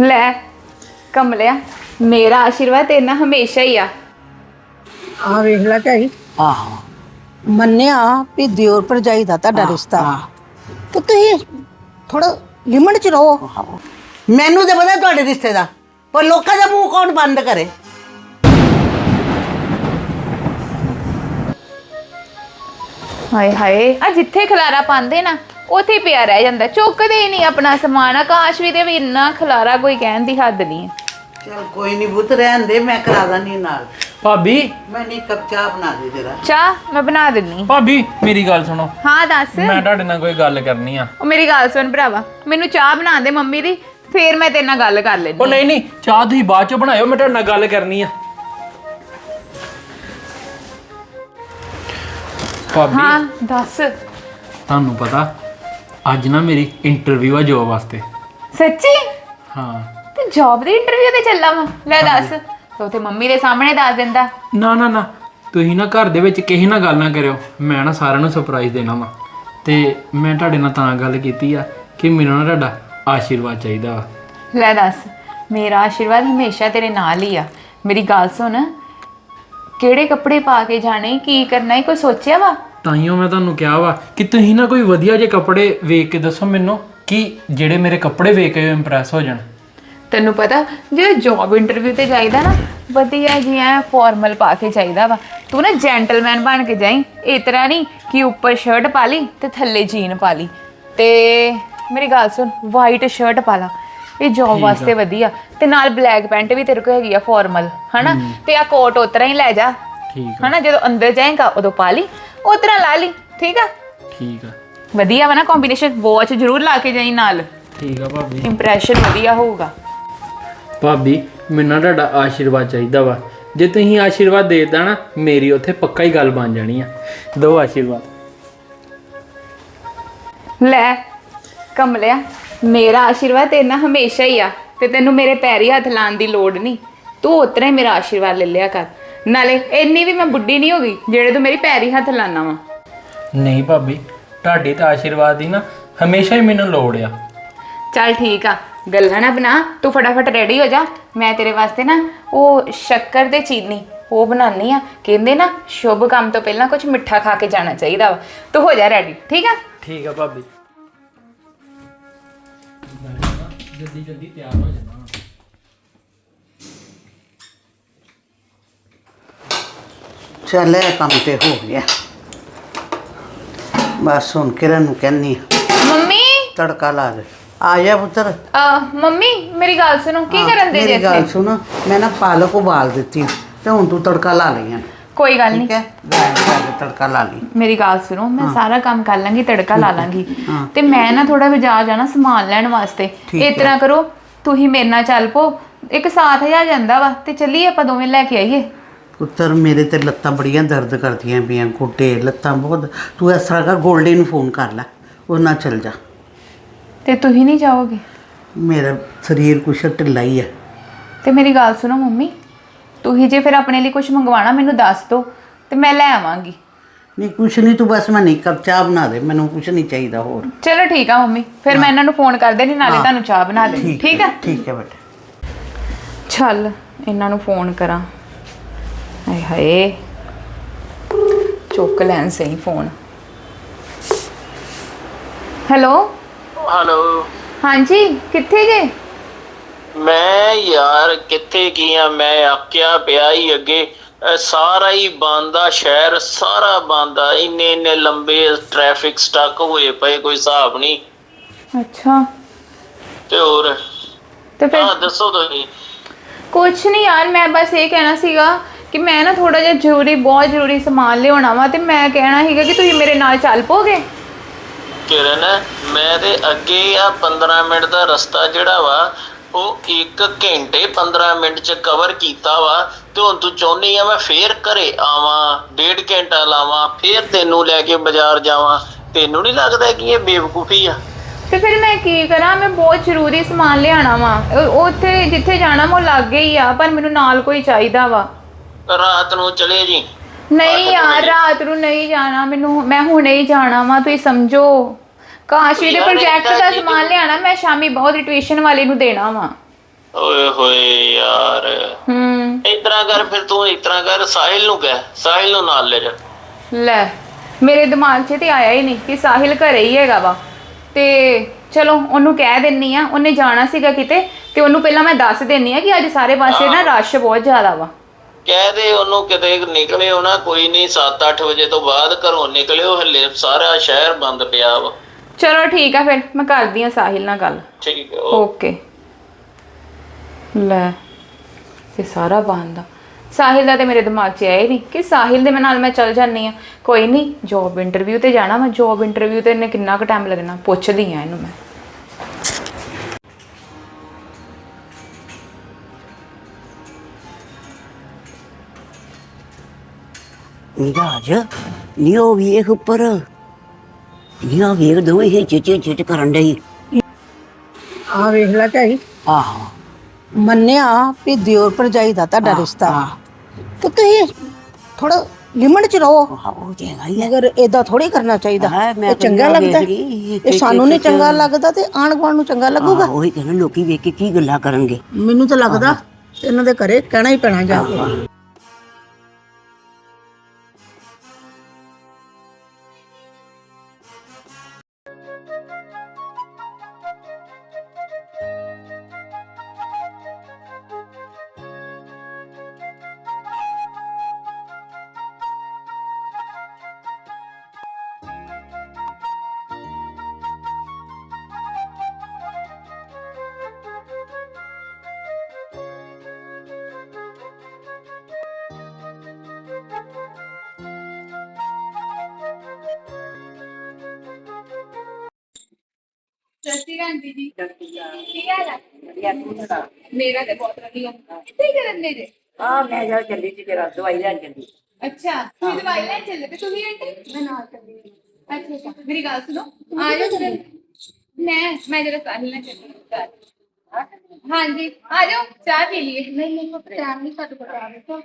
ਲੈ ਕਮਲਿਆ ਮੇਰਾ ਆਸ਼ੀਰਵਾਦ ਤੇਰੇ ਨਾਲ ਹਮੇਸ਼ਾ ਹੀ ਆ। ਆ ਵੇਖ ਲੈ ਝਾਈ ਆਹੋ। ਮੰਨਿਆ ਵੀ ਦਿਓਰ ਭਰਜਾਈ ਦਾ ਤੁਹਾਡਾ ਰਿਸ਼ਤਾ। ਤੇ ਤੁਸੀਂ ਥੋੜਾ ਲਿਮਟ ਚ ਰਹੋ। ਮੈਨੂੰ ਤੇ ਪਤਾ ਤੁਹਾਡੇ ਰਿਸ਼ਤੇ ਦਾ ਪਰ ਲੋਕਾਂ ਦਾ ਮੂੰਹ ਕੌਣ ਬੰਦ ਕਰੇ? ਹਾਏ ਹਾਏ ਆ ਜਿੱਥੇ ਖਲਾਰਾ ਪਾਉਂਦੇ ਨਾ ਉੱਥੇ ਹੀ ਪਿਆ ਰਹਿ ਜਾਂਦਾ। ਚੁੱਕਦੇ ਹੀ ਨਹੀਂ ਆਪਣਾ ਸਮਾਨ। ਆਕਾਸ਼ ਵੀ ਤੇ ਵੀ ਇੰਨਾ ਖਲਾਰਾ ਕੋਈ ਕਹਿਣ ਦੀ ਹੱਦ ਨਹੀਂ ਹੈ। ਚਲ ਕੋਈ ਨਹੀਂ ਬੁੱਤ ਰਹਿਣ ਦੇ ਮੈਂ ਕਰਾ ਦਾਂਗੀ ਨਾਲ। ਭਾਬੀ? ਮੈਂ ਨਹੀਂ ਕੱਪ ਚਾਹ ਬਣਾ ਦੇ ਜਰਾ ਚਾਹ ਮੈਂ ਬਣਾ ਦਿੰਨੀ ਭਾਬੀ ਮੇਰੀ ਗੱਲ ਸੁਣੋ। ਹਾਂ ਦੱਸ। ਮੈਂ ਤੁਹਾਡੇ ਨਾਲ ਕੋਈ ਗੱਲ ਕਰਨੀ ਆ। ਉਹ ਮੇਰੀ ਗੱਲ ਸੁਣ ਭਰਾਵਾ। ਮੈਨੂੰ ਚਾਹ ਬਣਾ ਦੇ ਮੰਮੀ ਦੀ ਫੇਰ ਮੈਂ ਤੇਰੇ ਨਾਲ ਗੱਲ ਕਰ ਲੈਂਦੀ ਉਹ ਨਹੀਂ ਨਹੀਂ ਚਾਹ ਤੁਸੀਂ ਬਾਅਦ ਚ ਬਣਾਇਓ ਮੈਂ ਤੁਹਾਡੇ ਨਾਲ ਗੱਲ ਕਰਨੀ ਆ। ਭਾਬੀ। ਹਾਂ ਦੱਸ। ਤੁਹਾਨੂੰ ਪਤਾ ਅੱਜ ਨਾ ਮੇਰੀ ਇੰਟਰਵਿਊ ਆ ਜੋਬ ਵਾਸਤੇ। ਸੱਚੀ? ਹਾਂ। ਤੇ ਜੌਬ ਦੀ ਇੰਟਰਵਿਊ ਤੇ ਚੱਲਾ ਵਾ। ਲੈ ਦੱਸ ਤੋ ਤੇ ਮੰਮੀ ਦੇ ਸਾਹਮਣੇ ਦੱਸ ਦਿੰਦਾ। ਨਾ ਨਾ ਨਾ। ਤੁਸੀਂ ਨਾ ਘਰ ਦੇ ਵਿੱਚ ਕਿਸੇ ਨਾਲ ਗੱਲ ਨਾ ਕਰਿਓ। ਮੈਂ ਨਾ ਸਾਰਿਆਂ ਨੂੰ ਸਰਪ੍ਰਾਈਜ਼ ਦੇਣਾ ਵਾ। ਤੇ ਮੈਂ ਤੁਹਾਡੇ ਨਾਲ ਤਾਂ ਗੱਲ ਕੀਤੀ ਆ ਕਿ ਮੈਨੂੰ ਨਾ ਤੁਹਾਡਾ ਆਸ਼ੀਰਵਾਦ ਚਾਹੀਦਾ ਵਾ। ਲੈ ਦੱਸ ਮੇਰਾ ਆਸ਼ੀਰਵਾਦ ਹਮੇਸ਼ਾ ਤੇਰੇ ਨਾਲ ਹੀ ਆ। ਮੇਰੀ ਗੱਲ ਸੁਣ ਕਿਹੜੇ ਕੱਪੜੇ ਪਾ ਕੇ ਜਾਣੇ ਕੀ ਕਰਨਾ ਹੈ ਕੋਈ ਸੋਚਿਆ ਵਾ? ਤਾਈਓ ਮੈਂ ਤੁਹਾਨੂੰ ਕਿਹਾ ਵਾ ਕਿ ਤੁਸੀਂ ਨਾ ਕੋਈ ਵਧੀਆ ਜਿਹੇ ਕੱਪੜੇ ਵੇਖ ਕੇ ਦੱਸੋ ਮੈਨੂੰ ਕਿ ਜਿਹੜੇ ਮੇਰੇ ਕੱਪੜੇ ਵੇਖ ਕੇ ਇੰਪ੍ਰੈਸ ਹੋ ਜਾਣ। ਤੈਨੂੰ ਪਤਾ ਜੇ ਜੌਬ ਇੰਟਰਵਿਊ ਤੇ ਜਾਈਦਾ ਨਾ ਵਧੀਆ ਜੀ ਐ ਫਾਰਮਲ ਪਾ ਕੇ ਚਾਹੀਦਾ ਵਾ। ਤੂੰ ਨਾ ਜੈਂਟਲਮੈਨ ਬਣ ਕੇ ਜਾਈਂ ਇਸ ਤਰ੍ਹਾਂ ਨਹੀਂ ਕਿ ਉੱਪਰ ਸ਼ਰਟ ਪਾ ਲਈ ਤੇ ਥੱਲੇ ਜੀਨ ਪਾ ਲਈ। ਤੇ ਮੇਰੀ ਗੱਲ ਸੁਣ ਵਾਈਟ ਸ਼ਰਟ ਪਾ ਲਾ। ਇਹ ਜੌਬ ਵਾਸਤੇ ਵਧੀਆ। ਤੇ ਨਾਲ ਬਲੈਕ ਪੈਂਟ ਵੀ ਤੇਰੇ ਕੋਲ ਹੈਗੀ ਆ ਫਾਰਮਲ ਹਨਾ? ਤੇ ਆ ਕੋਟ ਉਤਰਾ ਹੀ ਲੈ ਜਾ। ਠੀਕ ਹਨਾ ਜਦੋਂ ਅੰਦਰ ਜਾਏਗਾ ਉਦੋਂ ਪਾ ਲਈ। ਉਤਰਾ ਲਾ ਲਈ ਠੀਕ ਆ? ਠੀਕ ਆ। ਵਧੀਆ ਵਾ ਨਾ ਕੰਬੀਨੇਸ਼ਨ ਵਾਚ ਜ਼ਰੂਰ ਲਾ ਕੇ ਜਾਈ ਨਾਲ। ਠੀਕ ਆ ਭਾਬੀ। ਇੰਪ੍ਰੈਸ਼ਨ ਵਧੀਆ ਹੋਊਗਾ। ਭਾਬੀ ਮੈਨੂੰ ਨਾ ਤੁਹਾਡਾ ਆਸ਼ੀਰਵਾਦ ਚਾਹੀਦਾ ਵਾ। ਜੇ ਤੁਸੀਂ ਆਸ਼ੀਰਵਾਦ ਦੇ ਦਿੱਤਾ ਨਾ ਮੇਰੀ ਉੱਥੇ ਪੱਕਾ ਹੀ ਗੱਲ ਬਣ ਜਾਣੀ ਆ। ਦੋ ਆਸ਼ੀਰਵਾਦ। ਲੈ ਕਮਲਿਆ ਮੇਰਾ ਆਸ਼ੀਰਵਾਦ ਤੇਰੇ ਨਾਲ ਹਮੇਸ਼ਾ ਹੀ ਆ ਤੇ ਤੈਨੂੰ ਮੇਰੇ ਪੈਰੀ ਹੱਥ ਲਾਉਣ ਦੀ ਲੋੜ ਨਹੀਂ। ਤੂੰ ਉਤਰਾ ਮੇਰਾ ਆਸ਼ੀਰਵਾਦ ਲੈ ਲਿਆ ਕਰ। ਨਾਲੇ ਇੰਨੀ ਵੀ ਮੈਂ ਬੁੱਢੀ ਨਹੀਂ ਹੋ ਗਈ ਜਿਹੜੇ ਤੂੰ ਮੇਰੀ ਪੈਰੀ ਹੱਥ ਲਾਣਾ ਵਾ। ਨਹੀਂ ਭਾਬੀ ਤੁਹਾਡੀ ਤਾਂ ਆਸ਼ੀਰਵਾਦ ਦੀ ਨਾ ਹਮੇਸ਼ਾ ਹੀ ਮੈਨੂੰ ਲੋੜ ਆ। ਚੱਲ ਠੀਕ ਆ ਗੱਲਾਂ ਨਾ ਬਣਾ ਤੂੰ ਫਟਾਫਟ ਰੈਡੀ ਹੋ ਜਾ। ਮੈਂ ਤੇਰੇ ਵਾਸਤੇ ਨਾ ਉਹ ਸ਼ੱਕਰ ਤੇ ਚੀਨੀ ਉਹ ਬਣਾਉਣੀ ਆ। ਕਹਿੰਦੇ ਨਾ ਸ਼ੁਭ ਕੰਮ ਤੋਂ ਪਹਿਲਾਂ ਕੁਝ ਮਿੱਠਾ ਖਾ ਕੇ ਜਾਣਾ ਚਾਹੀਦਾ ਵਾ। ਤੂੰ ਹੋ ਜਾ ਰੈਡੀ ਠੀਕ ਆ? ਠੀਕ ਆ ਭਾਬੀ। ਜਲਦੀ ਜਲਦੀ ਤਿਆਰ ਹੋ ਜਾਣਾ। ਚੱਲ ਇਹ ਕੰਮ ਤੇ ਹੋ ਗਿਆ। ਬਸ ਹੁਣ ਕਿਰਨ ਨੂੰ ਕਹਿੰਨੀ ਮੰਮੀ? ਤੜਕਾ ਲਾ ਦੇ। ਆ ਜਾ ਪੁੱਤਰ। ਆ ਮੰਮੀ ਮੇਰੀ ਗੱਲ ਸੁਣੋ ਕੀ ਹਾਂ, ਕਰਨ ਦੇ ਜੇ ਮੇਰੀ ਗੱਲ ਇੱਥੇ? ਸੁਣ ਮੈਂ ਨਾ ਪਾਲਕ ਉਬਾਲ ਦਿੱਤੀ ਤੇ ਹੁਣ ਤੂੰ ਤੜਕਾ ਲਾ ਲਈਆਂ ਕੋਈ ਗੱਲ ਨਹੀਂ। ਠੀਕ ਹੈ ਗੈਸ ਤੇ ਤੜਕਾ ਲਾ ਲਈ। ਮੇਰੀ ਗੱਲ ਸੁਣੋ ਮੈਂ ਸਾਰਾ ਕੰਮ ਕਰ ਲਾਂਗੀ ਤੜਕਾ ਲਾ ਲਾਂਗੀ। ਹਾਂ। ਤੇ ਮੈਂ ਨਾ ਥੋੜਾ ਬਾਜ਼ਾਰ ਜਾਣਾ ਸਮਾਨ ਲੈਣ ਵਾਸਤੇ। ਠੀਕ ਇਸ ਤਰ੍ਹਾਂ ਕਰੋ ਤੁਸੀਂ ਮੇਰੇ ਨਾਲ ਚੱਲ ਪੋ ਇੱਕ ਸਾਥ ਹਜ਼ਾਰ ਜਾਂਦਾ ਵਾ ਤੇ ਚੱਲੀਏ ਆਪਾਂ ਦੋਵੇਂ ਲੈ ਕੇ ਆਈਏ। ਪੁੱਤਰ ਮੇਰੇ ਤੇ ਲੱਤਾਂ ਬੜੀਆਂ ਦਰਦ ਕਰਦੀਆਂ ਪਈਆਂ ਗੋਡੇ ਲੱਤਾਂ ਬਹੁਤ। ਤੂੰ ਇਸ ਤਰ੍ਹਾਂ ਕਰ ਗੋਲਡੀ ਨੂੰ ਫੋਨ ਕਰ ਲੈ ਉਹ ਨਾਲ ਚੱਲ ਜਾ। ਤੇ ਤੁਸੀਂ ਨਹੀਂ ਜਾਓਗੇ? ਮੇਰਾ ਸਰੀਰ ਕੁਛ ਢਿੱਲਾ ਹੀ ਹੈ ਤੇ ਮੇਰੀ ਗੱਲ ਸੁਣੋ ਮੰਮੀ ਤੁਸੀਂ ਜੇ ਫਿਰ ਆਪਣੇ ਲਈ ਕੁਝ ਮੰਗਵਾਣਾ ਮੈਨੂੰ ਦੱਸ ਦਿਓ ਤੇ ਮੈਂ ਲੈ ਆਵਾਂਗੀ। ਨਹੀਂ ਕੁਛ ਨਹੀਂ ਤੂੰ ਬਸ ਮੈਂ ਨਹੀਂ ਕੱਪ ਚਾਹ ਬਣਾ ਦੇ ਮੈਨੂੰ ਕੁਛ ਨਹੀਂ ਚਾਹੀਦਾ ਹੋਰ। ਚਲੋ ਠੀਕ ਆ ਮੰਮੀ ਫਿਰ ਮੈਂ ਇਹਨਾਂ ਨੂੰ ਫੋਨ ਕਰ ਦੇਣੀ ਨਾਲੇ ਤੁਹਾਨੂੰ ਚਾਹ ਬਣਾ ਦੇ ਠੀਕ ਆ? ਠੀਕ ਹੈ ਬੇਟਾ। ਚੱਲ ਇਹਨਾਂ ਨੂੰ ਫੋਨ ਕਰਾਂ। ਹਾਏ ਹਾਏ। ਚੁੱਕ ਲੈਣ ਸਹੀ ਫੋਨ ਹੈਲੋ ਹੈਲੋ ਹਾਂਜੀ ਕਿੱਥੇ ਜੇ ਮੈਂ ਯਾਰ ਕਿੱਥੇ ਕੀ ਆ? ਮੈਂ ਆਕਿਆ ਪਿਆ ਹੀ ਅੱਗੇ ਇਹ ਸਾਰਾ ਹੀ ਬੰਦਾ ਸ਼ਹਿਰ ਸਾਰਾ ਬੰਦਾ ਇੰਨੇ ਇੰਨੇ ਲੰਬੇ ਟ੍ਰੈਫਿਕ ਸਟਕ ਹੋਏ ਪਏ ਕੋਈ ਹਿਸਾਬ ਨਹੀਂ। ਅੱਛਾ। ਤੇ ਹੋਰ? ਤੇ ਫਿਰ ਹਾਂ ਦੱਸੋ ਤੁਸੀਂ। ਕੁਛ ਨਹੀਂ ਯਾਰ ਮੈਂ ਬਸ ਇਹ ਕਹਿਣਾ ਸੀਗਾ ਕਿ ਮੈਂ ਨਾ ਥੋੜਾ ਜਿਹਾ ਜ਼ਰੂਰੀ ਬਹੁਤ ਜ਼ਰੂਰੀ ਸਮਾਨ ਲਿਆਉਣਾ ਵਾ ਤੇ ਮੈਂ ਕਹਿਣਾ ਸੀਗਾ ਕਿ ਤੁਸੀਂ ਮੇਰੇ ਨਾਲ ਚੱਲ ਪੋਗੇ? ਕਿਰਨ ਮੈਂ ਤੇ ਅੱਗੇ ਆ 15 ਮਿੰਟ ਦਾ ਰਸਤਾ ਜਿਹੜਾ ਵਾ ਉਹ 1 ਘੰਟੇ 15 ਮਿੰਟ ਚ ਕਵਰ ਕੀਤਾ ਵਾ ਤੇ ਹੁਣ ਤੂੰ ਚਾਹੁੰਦੀ ਆ ਮੈਂ ਫੇਰ ਘਰੇ ਆਵਾਂ ਡੇਢ ਘੰਟਾ ਲਾਵਾਂ ਫੇਰ ਤੈਨੂੰ ਲੈ ਕੇ ਬਾਜ਼ਾਰ ਜਾਵਾਂ। ਤੈਨੂੰ ਨਹੀਂ ਲੱਗਦਾ ਕਿ ਇਹ ਬੇਵਕੂਫੀ ਆ? ਤੇ ਫਿਰ ਮੈਂ ਕੀ ਕਰਾਂ? ਮੈਂ ਬਹੁਤ ਜ਼ਰੂਰੀ ਸਮਾਨ ਲਿਆਉਣਾ ਵਾ। ਉੱਥੇ ਜਿੱਥੇ ਜਾਣਾ ਮੈਂ ਉਹ ਲਾਗੇ ਹੀ ਆ ਪਰ ਮੈਨੂੰ ਨਾਲ ਕੋਈ ਚਾਹੀਦਾ ਵਾ। ਰਾਤ ਨੂੰ ਚਲੇ ਜੀ। ਨਹੀਂ ਯਾਰ ਰਾਤ ਨੂੰ ਨਹੀਂ ਜਾਣਾ ਮੈਨੂੰ ਮੈਂ ਹੁਣੇ ਹੀ ਜਾਣਾ ਵਾ ਤੁਸੀਂ ਸਮਝੋ। ਕਾਸ਼ੀ ਦੇ ਪ੍ਰੋਜੈਕਟ ਦਾ ਸਮਾਨ ਲਿਆਣਾ ਮੈਂ ਸ਼ਾਮੀ ਬਹੁਤ ਟਿਊਸ਼ਨ ਵਾਲੇ ਨੂੰ ਦੇਣਾ ਵਾ। ਓਏ ਹੋਏ ਯਾਰ। ਹੂੰ। ਇਤਨਾ ਕਰ ਫਿਰ ਤੂੰ ਇਤਨਾ ਕਰ ਸਾਹਿਲ ਨੂੰ ਕਹਿ ਸਾਹਿਲ ਨੂੰ ਨਾਲ ਲੈ ਜਾ। ਲੈ ਮੇਰੇ ਦਿਮਾਗ 'ਚ ਤੇ ਆਇਆ ਹੀ ਨਹੀਂ ਕਿ ਸਾਹਿਲ ਘਰੇ ਹੀ ਹੈਗਾ ਵਾ। ਤੇ ਚਲੋ ਉਹਨੂੰ ਕਹਿ ਦਿੰਨੀ ਆ ਉਹਨੇ ਜਾਣਾ ਸੀਗਾ ਕਿਤੇ ਤੇ ਉਹਨੂੰ ਪਹਿਲਾਂ ਮੈਂ ਦੱਸ ਦਿੰਨੀ ਆ ਕਿ ਅੱਜ ਸਾਰੇ ਪਾਸੇ ਨਾ ਰਸ਼ ਬਹੁਤ ਜ਼ਿਆਦਾ ਵਾ। ਕਹਿ ਦੇ ਉਹਨੂੰ ਕਿਤੇ ਨਿਕਲਿਓ ਨਾ ਕੋਈ ਨਹੀਂ 7-8 ਵਜੇ ਤੋਂ ਬਾਅਦ ਘਰੋਂ ਨਿਕਲਿਓ ਹਲੇ ਸਾਰਾ ਸ਼ਹਿਰ ਬੰਦ ਪਿਆ ਵਾ। ਚਲੋ ਠੀਕ ਆ ਫਿਰ ਮੈਂ ਕਰਦੀ ਆ ਸਾਹਿਲ ਨਾਲ ਗੱਲ। ਠੀਕ ਹੈ ਓਕੇ। ਲੈ ਤੇ ਸਾਰਾ ਬੰਦ। ਆ ਸਾਹਿਲ ਦਾ ਤੇ ਮੇਰੇ ਦਿਮਾਗ 'ਚ ਆਇਆ ਹੀ ਨਹੀਂ ਕਿ ਸਾਹਿਲ ਦੇ ਨਾਲ ਮੈਂ ਚੱਲ ਜਾਂਦੀ ਆ। ਕੋਈ ਨਹੀਂ ਜੌਬ ਇੰਟਰਵਿਊ ਤੇ ਜਾਣਾ ਮੈਂ ਜੌਬ ਇੰਟਰਵਿਊ ਤੇ ਇਹਨੇ ਕਿੰਨਾ ਕੁ ਟਾਈਮ ਲੱਗਣਾ ਪੁੱਛਦੀ ਆ ਇਹਨੂੰ ਮੈਂ। ਨਿਰਾਜ ਨੀ ਉਹ ਵੇਖ ਉੱਪਰ। ਨੀ ਉਹ ਵੇਖ ਦੋਵੇਂ ਇਹ ਚਿੱਚੇ ਚਿੱਚ ਕਰਨ ਡਈ। ਆ ਵੇਖ ਲੈ ਝਾਈ ਆਹੋ। ਮੰਨਿਆ ਵੀ ਦਿਓਰ ਭਰਜਾਈ ਦਾ ਤੁਹਾਡਾ ਰਿਸ਼ਤਾ। ਤੇ ਤੁਸੀਂ ਥੋੜਾ ਲਿਮਟ ਚ ਰਹੋ। ਹੀ ਆ। ਮਗਰ ਏਦਾਂ ਥੋੜੀ ਕਰਨਾ ਚਾਹੀਦਾ। ਹਾਂ, ਮੈਂ ਇਹ ਚੰਗਾ ਲੱਗਦਾ। ਇਹ ਇਹ ਸਾਨੂੰ ਨਹੀਂ ਚੰਗਾ ਲੱਗਦਾ ਤੇ ਆਣ ਗੁਆਂਢ ਨੂੰ ਚੰਗਾ ਲੱਗੂਗਾ। ਆਹੋ, ਉਹੀ ਕਹਿੰਦਾ ਲੋਕੀ ਵੇਖ ਕੇ ਕੀ ਗੱਲਾਂ ਕਰਨਗੇ। ਮੈਨੂੰ ਤਾਂ ਲੱਗਦਾ ਇਹਨਾਂ ਦੇ ਘਰੇ ਕਹਿਣਾ ਹੀ ਪੈਣਾ ਜਾ ਕੇ। ਸਤਿ ਸ਼੍ਰੀ ਅਕਾਲ ਦੀਦੀ ਕੀ ਹਾਲ ਹੈ ਮੇਰਾ ਤੇ ਬਹੁਤ ਵਧੀਆ ਕਿੱਥੇ ਕਰਨ ਦੇ ਜੇ ਆ ਮੈਂ ਜਾ ਚੱਲੀ ਸੀ ਤੇਰਾ ਦਵਾਈ ਲੈਣ ਚੱਲੀ ਅੱਛਾ ਤੁਸੀਂ ਦਵਾਈ ਲੈਣ ਚੱਲੇ ਤੇ ਤੁਸੀਂ ਆਂਟੀ ਮੈਂ ਨਾਲ ਚੱਲੀ ਅੱਛਾ ਅੱਛਾ ਮੇਰੀ ਗੱਲ ਸੁਣੋ ਆ ਜਾਓ ਜਰਾ ਮੈਂ ਮੈਂ ਜਰਾ ਸਾਹਿਲ ਨਾਲ ਚੱਲੀ ਹਾਂਜੀ ਆ ਜਾਓ ਚਾਹ ਪੀ ਲਈਏ ਨਹੀਂ ਨਹੀਂ ਟਾਈਮ ਨਹੀਂ ਸਾਡੇ ਕੋਲ ਆਵੇ ਤੋਂ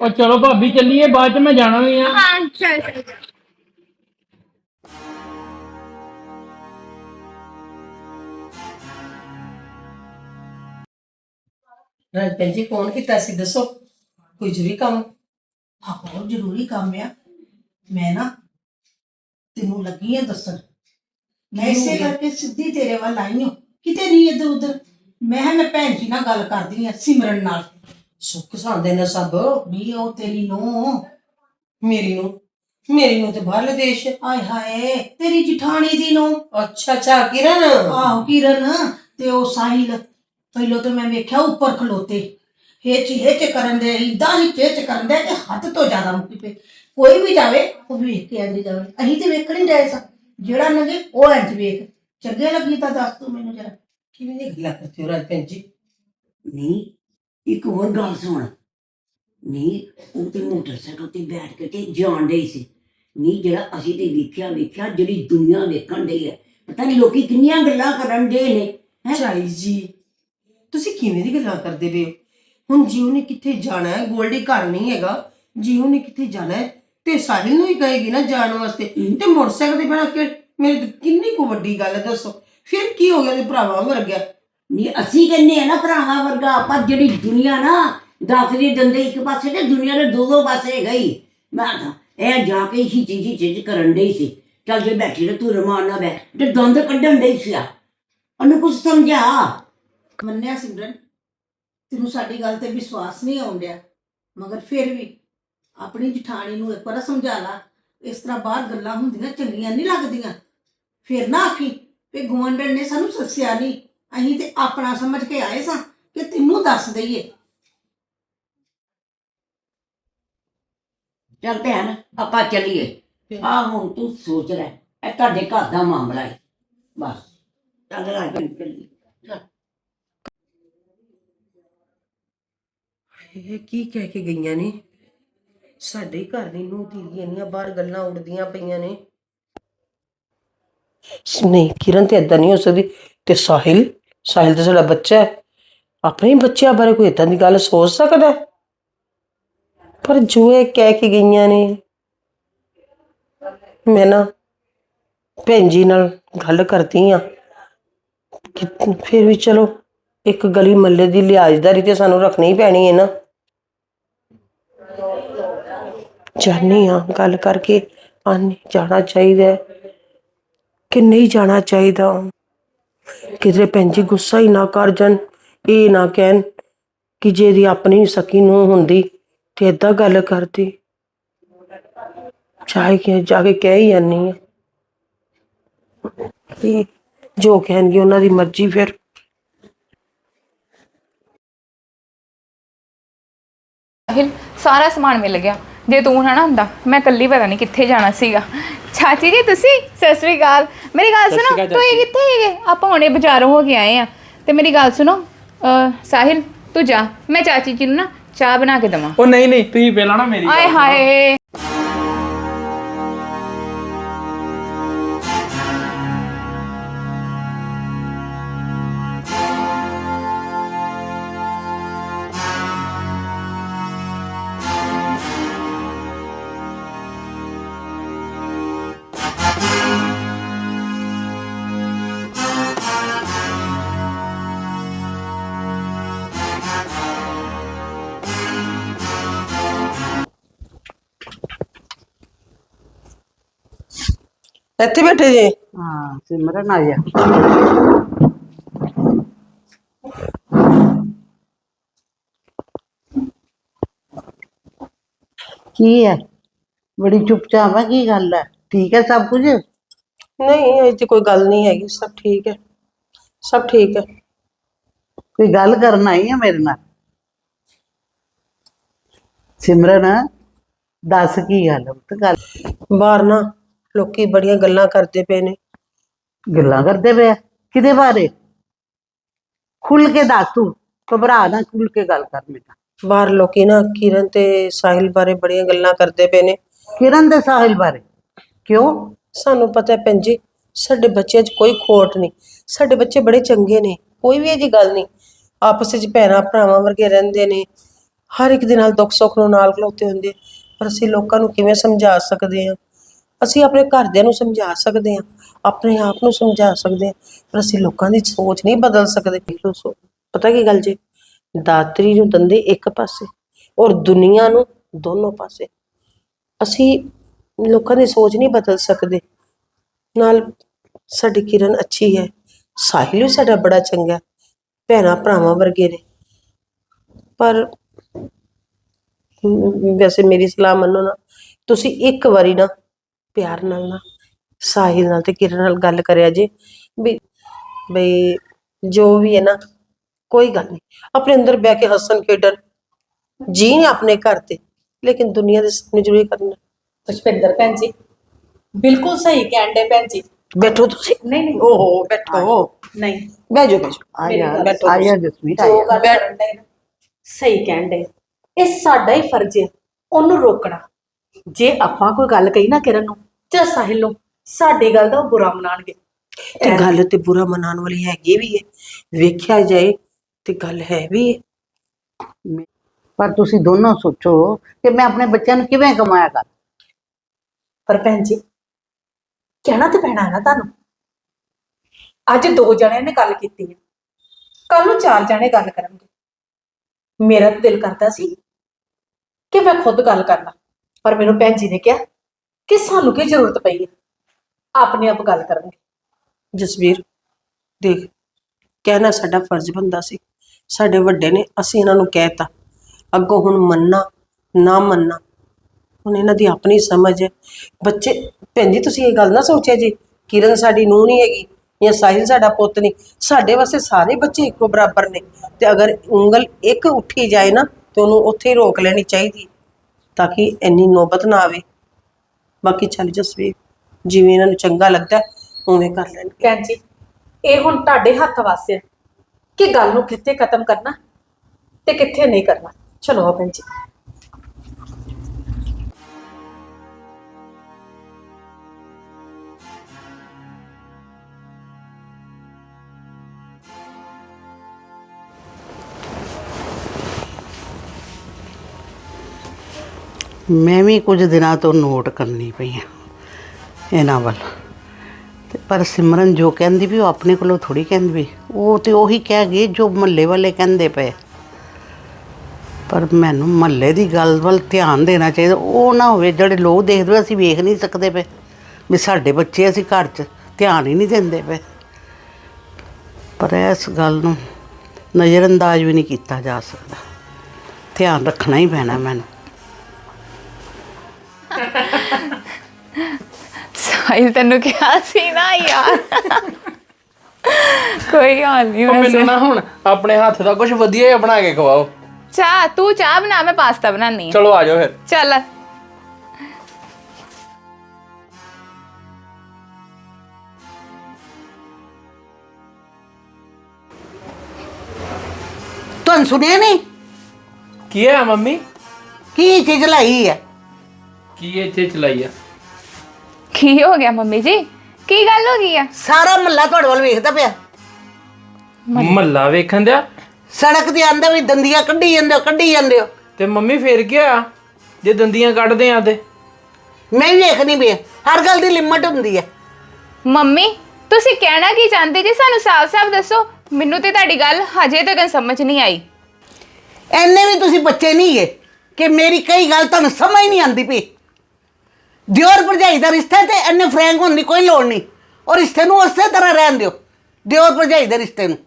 ਉਹ ਚਲੋ ਭਾਬੀ ਚੱਲੀਏ ਬਾਅਦ ਚ ਮੈਂ ਜਾਣਾ ਵੀ ਆ ਹਾਂ ਚੱਲ ਚੱਲ ਰਾਜਪਾਲ ਜੀ ਫੋਨ ਕੀਤਾ ਸੀ ਦੱਸੋ ਕੋਈ ਜ਼ਰੂਰੀ ਕੰਮ? ਹਾਂ ਬਹੁਤ ਜ਼ਰੂਰੀ ਕੰਮ ਆ। ਮੈਂ ਨਾ ਤੈਨੂੰ ਲੱਗੀ ਆ ਦੱਸਣ। ਮੈਂ ਇਸੇ ਕਰਕੇ ਸਿੱਧੀ ਤੇਰੇ ਵੱਲ ਆਈ ਹਾਂ। ਕਿਤੇ ਨਹੀਂ ਇੱਧਰ ਉੱਧਰ ਮੈਂ ਕਿਹਾ ਮੈਂ ਭੈਣ ਜੀ ਨਾਲ ਗੱਲ ਕਰਦੀ ਆ ਸਿਮਰਨ ਨਾਲ। ਸੁੱਖ ਸਾਂਦੇ ਨੇ ਸਭ। ਨਹੀਂ ਉਹ ਤੇਰੀ ਨੂੰ ਮੇਰੀ ਨੂੰ ਮੇਰੀ ਨੂੰ ਤੇ ਬਾਹਰਲੇ ਦੇਸ਼। ਆਏ ਹਾਏ ਤੇਰੀ ਜਠਾਣੀ ਦੀ ਨੂੰ ਅੱਛਾ ਅੱਛਾ ਕਿਰਨ। ਆਹੋ ਕਿਰਨ। ਤੇ ਉਹ ਸਾਹਿਲ ਪਹਿਲਾਂ ਤਾਂ ਮੈਂ ਵੇਖਿਆ ਉੱਪਰ ਖਲੋਤੇ। ਹੇਚ ਹੇਚ ਕਰਨ ਦੇ ਇਦਾਂ ਹੀ ਚੇਚ ਕਰਨ ਦੇ ਕਿ ਹੱਦ ਤੋਂ ਜ਼ਿਆਦਾ ਮੁੱਕੀ ਪਈ ਕੋਈ ਵੀ ਜਾਵੇ ਉਹ ਵੇਖ ਕੇ ਆਂਦੀ ਜਾਵੇ। ਅਸੀਂ ਤੇ ਵੇਖਣ ਹੀ ਜਾਏ ਸਾਂ। ਜਿਹੜਾ ਨੰਗੇ ਉਹ ਇੰਜ ਵੇਖ। ਚੰਗੇ ਲੱਗੀ ਤਾਂ ਦੱਸ ਤੂੰ ਮੈਨੂੰ ਜਰਾ। ਕਿਵੇਂ ਦੀ ਗੱਲਾਂ ਕਰਦੇ ਹੋ ਰਾਜਪਾਲ ਜੀ ਨਹੀਂ ਇੱਕ ਹੋਰ ਗੱਲ ਸੁਣ। ਨਹੀਂ ਉਹ ਤੇ ਮੋਟਰਸਾਈਕਲ ਤੇ ਬੈਠ ਕੇ ਤੇ ਜਾਣ ਡਈ ਸੀ। ਨਹੀਂ ਜਿਹੜਾ ਅਸੀਂ ਤੇ ਵੇਖਿਆ ਵੇਖਿਆ ਜਿਹੜੀ ਦੁਨੀਆ ਵੇਖਣ ਡਈ ਹੈ। ਪਤਾ ਨਹੀਂ ਲੋਕੀ ਕਿੰਨੀਆਂ ਗੱਲਾਂ ਕਰਨ ਡੇ ਨੇ ਹੈਂ? ਚਾਈ ਜੀ ਤੁਸੀਂ ਕਿਵੇਂ ਦੀ ਗੱਲਾਂ ਕਰਦੇ ਪਏ? ਹੋ ਹੁਣ ਜੀਉ ਨੇ ਕਿੱਥੇ ਜਾਣਾ ਹੈ? ਗੋਲਡੀ ਘਰ ਨਹੀਂ ਹੈਗਾ। ਜੀਉ ਨੇ ਕਿੱਥੇ ਜਾਣਾ ਹੈ? ਤੇ ਸਾਹਿਲ ਨੂੰ ਹੀ ਕਹੇਗੀ ਨਾ ਜਾਣ ਵਾਸਤੇ। ਤੇ ਮੋਟਰਸਾਈਕਲ ਤੇ ਬਣਾ ਕੇ ਮੇਰੇ ਤੇ ਕਿੰਨੀ ਕੁ ਵੱਡੀ ਗੱਲ ਹੈ ਦੱਸੋ। ਫਿਰ ਕੀ ਹੋ ਗਿਆ? ਤੇ ਭਰਾਵਾਂ ਵਰਗਾ ਨਹੀਂ ਅਸੀਂ ਕਹਿੰਦੇ ਆ ਨਾ ਭਰਾਵਾਂ ਵਰਗਾ ਪਰ ਜਿਹੜੀ ਦੁਨੀਆ ਨਾ ਦੱਸਦੀ ਦੰਦੇ ਇੱਕ ਪਾਸੇ ਤੇ ਦੁਨੀਆ ਦੇ ਦੋ ਦੋ ਪਾਸੇ ਗਈ ਮੈਂ ਤਾਂ ਇਹ ਜਾ ਕੇ ਹੀ ਚੀਜ਼ ਚੀਜ਼ ਕਰਨ ਡਈ ਸੀ। ਚੱਲ ਜੇ ਬੈਠੀ ਤੇ ਤੂੰ ਰਮਾਨ ਨਾ ਬੈ ਤੇ ਦੰਦ ਕੱਢਣ ਡਈ ਸੀ ਆ। ਉਹਨੂੰ ਕੁਝ ਸਮਝਾ ਮੰਨਿਆ ਸਿਮਰਨ ਤੈਨੂੰ ਸਾਡੀ ਗੱਲ ਤੇ ਵਿਸ਼ਵਾਸ ਨਹੀਂ ਆਉਣ ਡਿਆ। ਮਗਰ ਫਿਰ ਵੀ ਆਪਣੀ ਜਠਾਣੀ ਨੂੰ ਇੱਕ ਵਾਰ ਸਮਝਾ ਲਾ ਇਸ ਤਰ੍ਹਾਂ ਬਾਹਰ ਗੱਲਾਂ ਹੁੰਦੀਆਂ ਚੰਗੀਆਂ ਨਹੀਂ ਲੱਗਦੀਆਂ। ਫਿਰ ਨਾ ਆਖੀ ਵੀ ਗਵੰਡਣ ਨੇ ਸਾਨੂੰ ਸੱਸਿਆ ਨਹੀਂ। ਅਸੀਂ ਤੇ ਆਪਣਾ ਸਮਝ ਕੇ ਆਏ ਸਾਂ ਕਿ ਤੈਨੂੰ ਦੱਸ ਦਈਏ। ਚੱਲ ਭੈਣ ਆਪਾਂ ਚੱਲੀਏ। ਆ ਹੁਣ ਤੂੰ ਸੋਚ ਲੈ ਇਹ ਤੁਹਾਡੇ ਘਰ ਦਾ ਮਾਮਲਾ ਹੈ ਬਸ ਚੱਲ ਰਾਜ ਚੱਲੀਏ। ਇਹ ਕੀ ਕਹਿ ਕੇ ਗਈਆਂ ਨੇ? ਸਾਡੇ ਘਰ ਦੀ ਨੂੰ ਧੀ ਇੰਨੀਆਂ ਬਾਹਰ ਗੱਲਾਂ ਉੱਡਦੀਆਂ ਪਈਆਂ ਨੇ। ਨਹੀਂ, ਕਿਰਨ ਤੇ ਇਦਾਂ ਨਹੀਂ ਹੋ ਸਕਦੀ। ਤੇ ਸਾਹਿਲ? ਸਾਹਿਲ ਤੇ ਸਾਡਾ ਬੱਚਾ ਹੈ। ਆਪਣੇ ਬੱਚਿਆਂ ਬਾਰੇ ਕੋਈ ਇਦਾਂ ਦੀ ਗੱਲ ਸੋਚ ਸਕਦਾ ਹੈ? ਪਰ ਜੋ ਇਹ ਕਹਿ ਕੇ ਗਈਆਂ ਨੇ, ਮੈਂ ਨਾ ਭੈਣ ਜੀ ਨਾਲ ਗੱਲ ਕਰਦੀ ਆ ਫਿਰ ਵੀ ਚਲੋ, ਇੱਕ ਗਲੀ ਮੱਲੇ ਦੀ ਲਿਹਾਜ਼ਦਾਰੀ ਤੇ ਸਾਨੂੰ ਰੱਖਣੀ ਪੈਣੀ ਹੈ ਨਾ। ਜਾਨੀ ਹਾਂ ਗੱਲ ਕਰਕੇ ਆਨੀ ਜਾਣਾ ਚਾਹੀਦਾ ਕਿ ਨਹੀਂ ਜਾਣਾ ਚਾਹੀਦਾ। ਕਿਤੇ ਭੈਣ ਜੀ ਗੁੱਸਾ ਹੀ ਨਾ ਕਰ ਜਾਣ, ਇਹ ਨਾ ਕਹਿਣ ਕਿ ਜੇ ਦੀ ਆਪਣੀ ਸਕੀ ਨੂੰ ਹੁੰਦੀ ਤੇ ਏਦਾਂ ਗੱਲ ਕਰਦੀ। ਚਾਹੇ ਕਿ ਜਾ ਕੇ ਕਹਿ ਹੀ ਜਾਨੀ ਆ। ਇਹ ਜੋ ਕਹਿਣਗੇ ਉਹਨਾਂ ਦੀ ਮਰਜ਼ੀ ਫਿਰ। ਸਾਹਿਲ, ਸਾਰਾ ਸਮਾਨ ਮਿਲ ਗਿਆ। ਜੇ ਤੂੰ ਨਾ ਨਾ ਹੁੰਦਾ ਮੈਂ ਇਕੱਲੀ ਪਤਾ ਨਹੀਂ ਕਿੱਥੇ ਜਾਣਾ ਸੀਗਾ। ਚਾਚੀ ਜੀ ਤੁਸੀਂ? ਸਤਿ ਸ੍ਰੀ ਅਕਾਲ। ਮੇਰੀ ਗੱਲ ਸਤਿ ਸ਼੍ਰੀ ਸੁਣੋ ਅਕਾਲ ਤੁਸੀਂ ਕਿੱਥੇ ਹੈਗੇ ਆਪਾਂ ਹੁਣੇ ਬਾਜ਼ਾਰੋਂ ਹੋ ਕੇ ਆਏ ਆ। ਤੇ ਮੇਰੀ ਗੱਲ ਸੁਣੋ ਅਹ, ਸਾਹਿਲ ਤੂੰ ਜਾ। ਮੈਂ ਚਾਚੀ ਜੀ ਨੂੰ ਨਾ ਚਾਹ ਬਣਾ ਕੇ ਦਵਾਂ। ਉਹ ਨਹੀਂ ਨਹੀਂ ਤੁਸੀਂ ਪਹਿਲਾਂ ਨਾ ਮੇਰੀ ਆਏ ਗੱਲ। ਹਾਏ। ਇੱਥੇ ਬੈਠੇ ਜੇ। ਹਾਂ ਸਿਮਰਨ ਆ ਜਾ ਕੀ ਹੈ? ਬੜੀ ਚੁੱਪਚਾਪ ਹੈ ਕੀ ਗੱਲ ਹੈ? ਠੀਕ ਹੈ ਸਭ ਕੁਝ? ਨਹੀਂ ਇਹ ਤੇ ਕੋਈ ਗੱਲ ਨਹੀਂ ਹੈਗੀ ਸਭ ਠੀਕ ਹੈ। ਸਭ ਠੀਕ ਹੈ। ਕੋਈ ਗੱਲ ਕਰਨ ਆਈ ਹੈ ਮੇਰੇ ਨਾਲ? ਸਿਮਰਨ ਦੱਸ ਕੀ ਗੱਲ ਹੈ ਪੁੱਤ ਗੱਲ ਬਾਹਰ ਨਾ ਲੋਕੀ ਬੜੀਆਂ ਗੱਲਾਂ ਕਰਦੇ ਪਏ ਨੇ। ਗੱਲਾਂ ਕਰਦੇ ਪਏ ਆ? ਕਿਹਦੇ ਬਾਰੇ? ਖੁੱਲ ਕੇ ਦੱਸ ਤੂੰ ਘਬਰਾ ਨਾ ਖੁੱਲ ਕੇ ਗੱਲ ਕਰ ਮੇਰਾ ਬਾਹਰ ਲੋਕੀ ਨਾ ਕਿਰਨ ਤੇ ਸਾਹਿਲ ਬਾਰੇ ਬੜੀਆਂ ਗੱਲਾਂ ਕਰਦੇ ਪਏ ਨੇ। ਕਿਰਨ ਦੇ ਸਾਹਿਲ ਬਾਰੇ? ਕਿਉਂ? ਸਾਨੂੰ ਪਤਾ ਹੈ ਭੈਣ ਜੀ ਸਾਡੇ ਬੱਚਿਆਂ 'ਚ ਕੋਈ ਖੋਟ ਨਹੀਂ। ਸਾਡੇ ਬੱਚੇ ਬੜੇ ਚੰਗੇ ਨੇ ਕੋਈ ਵੀ ਇਹ ਜੀ ਗੱਲ ਨਹੀਂ। ਆਪਸ ਵਿੱਚ ਭੈਣਾਂ ਭਰਾਵਾਂ ਵਰਗੇ ਰਹਿੰਦੇ ਨੇ। ਹਰ ਇੱਕ ਦੇ ਨਾਲ ਦੁੱਖ ਸੁੱਖ ਨੂੰ ਨਾਲ ਖਲੋਤੇ ਹੁੰਦੇ। ਪਰ ਅਸੀਂ ਲੋਕਾਂ ਨੂੰ ਕਿਵੇਂ ਸਮਝਾ ਸਕਦੇ ਹਾਂ? ਅਸੀਂ ਆਪਣੇ ਘਰਦਿਆਂ ਨੂੰ ਸਮਝਾ ਸਕਦੇ ਹਾਂ, ਆਪਣੇ ਆਪ ਨੂੰ ਸਮਝਾ ਸਕਦੇ ਹਾਂ, ਪਰ ਅਸੀਂ ਲੋਕਾਂ ਦੀ ਸੋਚ ਨਹੀਂ ਬਦਲ ਸਕਦੇ। ਸੋ- ਪਤਾ ਕੀ ਗੱਲ ਜੀ? ਦਾਤਰੀ ਨੂੰ ਦੰਦੇ ਇੱਕ ਪਾਸੇ ਔਰ ਦੁਨੀਆ ਨੂੰ ਦੋਨੋਂ ਪਾਸੇ। ਅਸੀਂ ਲੋਕਾਂ ਦੀ ਸੋਚ ਨਹੀਂ ਬਦਲ ਸਕਦੇ। ਨਾਲ ਸਾਡੀ ਕਿਰਨ ਅੱਛੀ ਹੈ, ਸਾਹਿਲ ਵੀ ਸਾਡਾ ਬੜਾ ਚੰਗਾ ਹੈ, ਭੈਣਾਂ ਭਰਾਵਾਂ ਵਰਗੇ ਨੇ। ਪਰ ਵੈਸੇ ਮੇਰੀ ਸਲਾਹ ਮੰਨੋ ਨਾ, ਤੁਸੀਂ ਇੱਕ ਵਾਰੀ ਨਾ ਪਿਆਰ ਨਾਲ ਨਾ ਸਾਹਿਲ ਨਾਲ ਤੇ ਕਿਰਨ ਨਾਲ ਗੱਲ ਕਰਿਆ ਜੇ ਵੀ ਬਈ ਜੋ ਵੀ ਹੈ ਨਾ ਕੋਈ ਗੱਲ ਨਹੀਂ। ਆਪਣੇ ਅੰਦਰ ਬਹਿ ਕੇ ਹੱਸਣ ਖੇਡਣ ਜੀ ਨੇ ਆਪਣੇ ਘਰ ਤੇ ਲੇਕਿਨ ਦੁਨੀਆ ਦੇ ਸਾਹਮਣੇ ਜ਼ਰੂਰ ਕਰਨਾ। ਪੁਸ਼ਪਿੰਦਰ ਭੈਣ ਜੀ ਬਿਲਕੁਲ ਸਹੀ ਕਹਿੰਦੇ ਭੈਣ ਜੀ। ਬੈਠੋ ਤੁਸੀਂ। ਨਹੀਂ ਨਹੀਂ। ਓਹੋ ਬੈਠੋ। ਨਹੀਂ। ਬਹਿ ਜਾਓ ਬਹਿ ਜਾਓ ਆ ਮੇਰੀ ਜਾ ਗੱਲ ਬੈਠੋ ਆ ਜਾ ਜਸਮੀਤ ਆ। ਜੋ ਜਾ ਗੱਲ ਕਰਨ ਦੇ ਸਹੀ ਕਹਿੰਦੇ ਇਹ ਸਾਡਾ ਹੀ ਫਰਜ਼ ਹੈ ਉਹਨੂੰ ਰੋਕਣਾ। ਜੇ ਆਪਾਂ ਕੋਈ ਗੱਲ ਕਹੀ ਨਾ ਕਿਰਨ ਨੂੰ ਜਾਂ ਸਾਹਿਲ ਨੂੰ ਸਾਡੀ ਗੱਲ ਦਾ ਉਹ ਬੁਰਾ ਮਨਾਣਗੇ। ਤੇ ਗੱਲ ਤੇ ਬੁਰਾ ਮਨਾਉਣ ਵਾਲੀ ਹੈਗੀ ਵੀ ਹੈ ਵੇਖਿਆ ਜਾਏ ਤੇ ਗੱਲ ਹੈ ਵੀ ਹੈ ਪਰ ਤੁਸੀਂ ਦੋਨੋਂ ਸੋਚੋ ਕਿ ਮੈਂ ਆਪਣੇ ਬੱਚਿਆਂ ਨੂੰ ਕਿਵੇਂ ਕਮਾਇਆ ਕਰ? ਪਰ ਭੈਣ ਜੀ ਕਹਿਣਾ ਤੇ ਪੈਣਾ ਹੈ ਨਾ ਤੁਹਾਨੂੰ। ਅੱਜ ਦੋ ਜਣਿਆਂ ਨੇ ਗੱਲ ਕੀਤੀ ਹੈ। ਕੱਲ ਨੂੰ ਚਾਰ ਜਣੇ ਗੱਲ ਕਰਨਗੇ। ਮੇਰਾ ਤਾਂ ਦਿਲ ਕਰਦਾ ਸੀ ਕਿ ਮੈਂ ਖੁਦ ਗੱਲ ਕਰ ਲਾਂ ਪਰ ਮੈਨੂੰ ਭੈਣ ਜੀ ਨੇ ਕਿਹਾ ਕਿ ਸਾਨੂੰ ਕੀ ਜ਼ਰੂਰਤ ਪਈ ਹੈ? ਆਪਣੇ ਆਪ ਗੱਲ ਕਰਨਗੇ। ਜਸਵੀਰ, ਦੇਖ, ਕਹਿਣਾ ਸਾਡਾ ਫਰਜ਼ ਬੰਦਾ ਸੀ। ਸਾਡੇ ਵੱਡੇ ਨੇ ਅਸੀਂ ਇਹਨਾਂ ਨੂੰ ਕਹਿਤਾ ਅੱਗੋਂ ਹੁਣ ਮੰਨਣਾ, ਨਾ ਮੰਨਣਾ, ਹੁਣ ਇਹਨਾਂ ਦੀ ਆਪਣੀ ਸਮਝ ਹੈ। ਬੱਚੇ, ਭੈਣ ਜੀ, ਤੁਸੀਂ ਇਹ ਗੱਲ ਨਾ ਸੋਚਿਆ ਜੀ, ਕਿਰਨ ਸਾਡੀ ਨੂੰਹ ਨਹੀਂ ਹੈਗੀ ਜਾਂ ਸਾਹਿਲ ਸਾਡਾ ਪੁੱਤ ਨਹੀਂ। ਸਾਡੇ ਵਾਸਤੇ ਸਾਰੇ ਬੱਚੇ ਇੱਕੋ ਬਰਾਬਰ ਨੇ। ਤੇ ਅਗਰ ਉਂਗਲ ਇੱਕ ਉੱਠੀ ਜਾਏ ਨਾ, ਤੇ ਉਹਨੂੰ ਉੱਥੇ ਹੀ ਰੋਕ ਲੈਣੀ ਚਾਹੀਦੀ ਤਾਂ ਕਿ ਇੰਨੀ ਨੌਬਤ ਨਾ ਆਵੇ। ਬਾਕੀ ਚੱਲ ਜਸਵੀਰ, ਜਿਵੇਂ ਇਹਨਾਂ ਨੂੰ ਚੰਗਾ ਲੱਗਦਾ, ਉਵੇਂ ਕਰ ਲੈਣ ਭੈਣ ਜੀ, ਇਹ ਹੁਣ ਤੁਹਾਡੇ ਹੱਥ ਵਾਸਤੇ ਕਿ ਗੱਲ ਨੂੰ ਕਿੱਥੇ ਖਤਮ ਕਰਨਾ ਤੇ ਕਿੱਥੇ ਨਹੀਂ ਕਰਨਾ। ਚਲੋ ਆ ਭੈਣ ਜੀ। ਮੈਂ ਵੀ ਕੁਝ ਦਿਨਾਂ ਤੋਂ ਨੋਟ ਕਰਨੀ ਪਈ ਆ ਇਹਨਾਂ ਵੱਲ। ਤੇ ਪਰ ਸਿਮਰਨ ਜੋ ਕਹਿੰਦੀ ਵੀ ਉਹ ਆਪਣੇ ਕੋਲੋਂ ਥੋੜੀ ਕਹਿੰਦੀ ਵੀ, ਉਹ ਤੇ ਉਹੀ ਕਹਿ ਗਈ ਜੋ ਮਹੱਲੇ ਵਾਲੇ ਕਹਿੰਦੇ ਪਏ। ਪਰ ਮੈਨੂੰ ਮਹੱਲੇ ਦੀ ਗੱਲ ਵੱਲ ਧਿਆਨ ਦੇਣਾ ਚਾਹੀਦਾ। ਉਹ ਨਾ ਹੋਵੇ, ਜਿਹੜੇ ਲੋਕ ਦੇਖਦੇ ਅਸੀਂ ਵੇਖ ਨਹੀਂ ਸਕਦੇ ਪਏ ਵੀ ਸਾਡੇ ਬੱਚੇ ਅਸੀਂ ਘਰ 'ਚ ਧਿਆਨ ਹੀ ਨਹੀਂ ਦਿੰਦੇ ਪਏ। ਪਰ ਇਸ ਗੱਲ ਨੂੰ ਨਜ਼ਰਅੰਦਾਜ਼ ਵੀ ਨਹੀਂ ਕੀਤਾ ਜਾ ਸਕਦਾ। ਧਿਆਨ ਰੱਖਣਾ ਹੀ ਪੈਣਾ ਮੈਨੂੰ। ਸਾਹਿਲ ਤੈਨੂੰ ਕਿਹਾ ਸੀ ਨਾ ਯਾਰ। ਕੋਈ ਹਾਲ ਨਹੀਂ ਉਹ ਮੈਨੂੰ ਨਾ ਹੁਣ ਆਪਣੇ ਹੱਥ ਦਾ ਕੁਝ ਵਧੀਆ ਜਿਹਾ ਬਣਾ ਕੇ ਖਵਾਓ। ਚਾਹ ਤੂੰ ਚਾਹ ਬਣਾ ਮੈਂ ਪਾਸਤਾ ਬਣਾਉਣੀ ਆ ਚਲੋ ਆ ਜਾਓ ਫਿਰ। ਚੱਲ। ਤੁਹਾਨੂੰ ਸੁਣਿਆ ਨਹੀਂ? ਕੀ ਹੈ ਮੰਮੀ? ਕੀ ਚੀਜ਼ ਲਾਈ ਹੈ? ਕੀ ਇੱਥੇ ਚਲਾਈ ਆ? ਕੀ ਹੋ ਗਿਆ ਮੰਮੀ ਜੀ? ਕੀ ਗੱਲ ਹੋ ਗਈ ਆ? ਸਾਰਾ ਮਹੱਲਾ ਤੁਹਾਡੇ ਵੱਲ ਵੇਖਦਾ ਪਿਆ। ਮਹੱਲਾ ਵੇਖਣ ਦਿਆ? ਸੜਕ ਤੇ ਆਂਦੇ ਵੀ ਦੰਦੀਆਂ ਕੱਢੀ ਜਾਂਦੇ ਹੋ ਕੱਢੀ ਜਾਂਦੇ ਹੋ। ਤੇ ਮੰਮੀ ਫੇਰ ਕੀ ਹੋਇਆ? ਜੇ ਦੰਦੀਆਂ ਕੱਢਦੇ ਆ ਤੇ? ਮੈਂ ਵੀ ਵੇਖਣੀ ਪਈ। ਹਰ ਗੱਲ ਦੀ ਲਿਮਟ ਹੁੰਦੀ ਹੈ ਮੰਮੀ ਤੁਸੀਂ ਕਹਿਣਾ ਕੀ ਚਾਹੁੰਦੇ ਜੀ? ਸਾਨੂੰ ਸਾਫ਼-ਸਾਫ਼ ਦੱਸੋ। ਮੈਨੂੰ ਤੇ ਤੁਹਾਡੀ ਗੱਲ ਹਜੇ ਤੱਕ ਸਮਝ ਨਹੀਂ ਆਈ। ਐਨੇ ਵੀ ਤੁਸੀਂ ਬੱਚੇ ਨਹੀਂ ਗੇ ਕਿ ਮੇਰੀ ਕਈ ਗੱਲ ਤੁਹਾਨੂੰ ਸਮਝ ਨਹੀਂ ਆਉਂਦੀ ਪਈ। ਦਿਓਰ ਭਰਜਾਈ ਦਾ ਰਿਸ਼ਤਾ ਹੈ ਤੇ ਇੰਨੇ ਫਰੈਂਕ ਹੋਣ ਦੀ ਕੋਈ ਲੋੜ ਨਹੀਂ। ਔਰ ਰਿਸ਼ਤੇ ਨੂੰ ਉਸੇ ਤਰ੍ਹਾਂ ਰਹਿਣ ਦਿਓ, ਦਿਓਰ ਭਰਜਾਈ ਦੇ ਰਿਸ਼ਤੇ ਨੂੰ।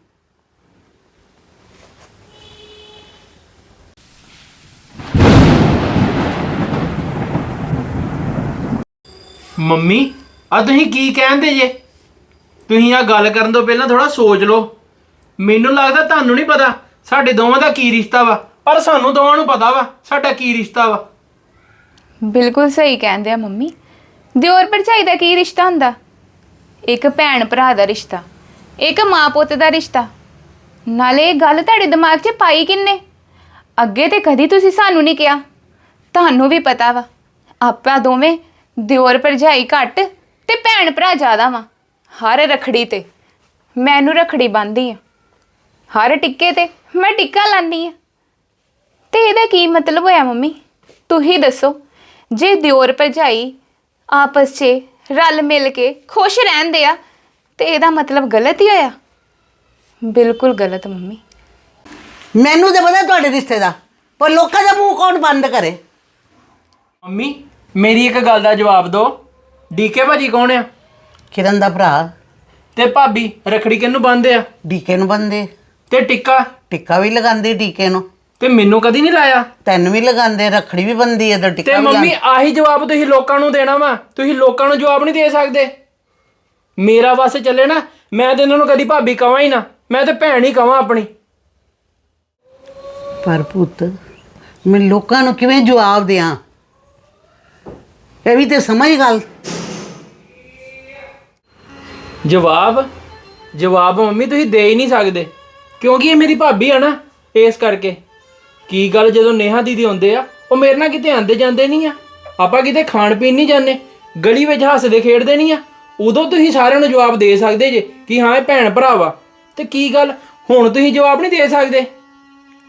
ਮੰਮੀ, ਆ ਤੁਸੀਂ ਕੀ ਕਹਿੰਦੇ ਜੇ? ਤੁਸੀਂ ਆ ਗੱਲ ਕਰਨ ਤੋਂ ਪਹਿਲਾਂ ਥੋੜਾ ਸੋਚ ਲਓ। ਮੈਨੂੰ ਲੱਗਦਾ ਤੁਹਾਨੂੰ ਨਹੀਂ ਪਤਾ, ਸਾਡੇ ਦੋਵਾਂ ਦਾ ਕੀ ਰਿਸ਼ਤਾ ਵਾ, ਪਰ ਸਾਨੂੰ ਦੋਵਾਂ ਨੂੰ ਪਤਾ ਵਾ, ਸਾਡਾ ਕੀ ਰਿਸ਼ਤਾ ਵਾ। ਬਿਲਕੁਲ ਸਹੀ ਕਹਿੰਦੇ ਆ ਮੰਮੀ। ਦਿਓਰ ਭਰਜਾਈ ਦਾ ਕੀ ਰਿਸ਼ਤਾ ਹੁੰਦਾ? ਇੱਕ ਭੈਣ ਭਰਾ ਦਾ ਰਿਸ਼ਤਾ, ਇੱਕ ਮਾਂ ਪੁੱਤ ਦਾ ਰਿਸ਼ਤਾ। ਨਾਲੇ ਇਹ ਗੱਲ ਤੁਹਾਡੇ ਦਿਮਾਗ 'ਚ ਪਾਈ ਕਿੰਨੇ? ਅੱਗੇ ਤੇ ਕਦੀ ਤੁਸੀਂ ਸਾਨੂੰ ਨਹੀਂ ਕਿਹਾ। ਤੁਹਾਨੂੰ ਵੀ ਪਤਾ ਵਾ, ਆਪਾਂ ਦੋਵੇਂ ਦਿਓਰ ਭਰਜਾਈ ਘੱਟ ਤੇ ਭੈਣ ਭਰਾ ਜ਼ਿਆਦਾ ਵਾ, ਹਰ ਰਖੜੀ ਤੇ। ਮੈਨੂੰ ਰਖੜੀ ਬੰਨ੍ਹਦੀ ਆ। ਹਰ ਟਿੱਕੇ ਤੇ ਮੈਂ ਟਿੱਕਾ ਲਾਉਂਦੀ ਆ। ਤੇ ਇਹਦਾ ਕੀ ਮਤਲਬ ਹੋਇਆ ਮੰਮੀ? ਤੂੰ ਹੀ ਦੱਸੋ। ਜੇ ਦਿਓਰ ਭਰਜਾਈ ਆਪਸ 'ਚ ਰਲ ਮਿਲ ਕੇ ਖੁਸ਼ ਰਹਿੰਦੇ ਆ ਤੇ ਇਹਦਾ ਮਤਲਬ ਗਲਤ ਹੀ ਹੋਇਆ? ਬਿਲਕੁਲ ਗਲਤ ਮੰਮੀ। ਮੈਨੂੰ ਤਾਂ ਪਤਾ ਤੁਹਾਡੇ ਰਿਸ਼ਤੇ ਦਾ ਪਰ ਲੋਕਾਂ ਦਾ ਮੂੰਹ ਕੌਣ ਬੰਦ ਕਰੇ? ਮੰਮੀ ਮੇਰੀ ਇੱਕ ਗੱਲ ਦਾ ਜਵਾਬ ਦਿਓ। ਡੀਕੇ ਭਾਜੀ ਕੌਣ ਆ? ਕਿਰਨ ਦਾ ਭਰਾ। ਤੇ ਭਾਬੀ ਰਖੜੀ ਕਿਹਨੂੰ ਬੰਨਦੇ ਆ? ਡੀਕੇ ਨੂੰ ਬੰਦੇ ਤੇ ਟਿੱਕਾ? ਟਿੱਕਾ ਵੀ ਲਗਾਉਂਦੇ ਡੀਕੇ ਨੂੰ। ਤੇ ਮੈਨੂੰ ਕਦੀ ਨਹੀਂ ਲਾਇਆ? ਤੈਨੂੰ ਵੀ ਲਗਾਉਂਦੇ ਰੱਖੜੀ ਵੀ ਬੰਦੀ ਹੈ ਤੇ ਤੇ ਟਿੱਕਾ ਵੀ ਮੰਮੀ ਲਾਉਂਦੇ ਆਹੀ ਜਵਾਬ ਤੁਸੀਂ ਲੋਕਾਂ ਨੂੰ ਦੇਣਾ ਵਾ। ਤੁਸੀਂ ਲੋਕਾਂ ਨੂੰ ਜਵਾਬ ਨਹੀਂ ਦੇ ਸਕਦੇ। ਮੇਰਾ ਵਸ ਚੱਲੇ ਨਾ ਮੈਂ ਤੇ ਇਹਨਾਂ ਨੂੰ ਕਦੀ ਭਾਬੀ ਕਵਾਂ ਹੀ ਨਾ। ਮੈਂ ਤੇ ਭੈਣ ਹੀ ਕਵਾਂ ਆਪਣੀ। ਪਰ ਪੁੱਤ ਮੈਂ ਲੋਕਾਂ ਨੂੰ ਕਿਵੇਂ ਜਵਾਬ ਦਿਆਂ? ਇਹ ਵੀ ਤੇ ਸਮਝ ਗੱਲ। ਜਵਾਬ? ਜਵਾਬ ਮੰਮੀ ਤੁਸੀਂ ਦੇ ਹੀ ਨਹੀਂ ਸਕਦੇ। ਕਿਉਂਕਿ ਇਹ ਮੇਰੀ ਭਾਬੀ ਆ ਨਾ ਇਸ ਕਰਕੇ। ਕੀ ਗੱਲ ਜਦੋਂ ਨੇਹਾ ਦੀਦੀ ਆਉਂਦੇ ਆ, ਉਹ ਮੇਰੇ ਨਾਲ ਕਿਤੇ ਆਂਦੇ ਜਾਂਦੇ ਨਹੀਂ ਆ? ਆਪਾਂ ਕਿਤੇ ਖਾਣ ਪੀਣ ਨਹੀਂ ਜਾਂਦੇ, ਗਲੀ ਵਿੱਚ ਹੱਸਦੇ ਖੇਡਦੇ ਨਹੀਂ ਆ? ਉਦੋਂ ਤੁਸੀਂ ਸਾਰਿਆਂ ਨੂੰ ਜਵਾਬ ਦੇ ਸਕਦੇ ਜੇ ਕਿ ਹਾਂ, ਇਹ ਭੈਣ ਭਰਾ ਵਾ। ਤੇ ਕੀ ਗੱਲ, ਹੁਣ ਤੁਸੀਂ ਜਵਾਬ ਨਹੀਂ ਦੇ ਸਕਦੇ?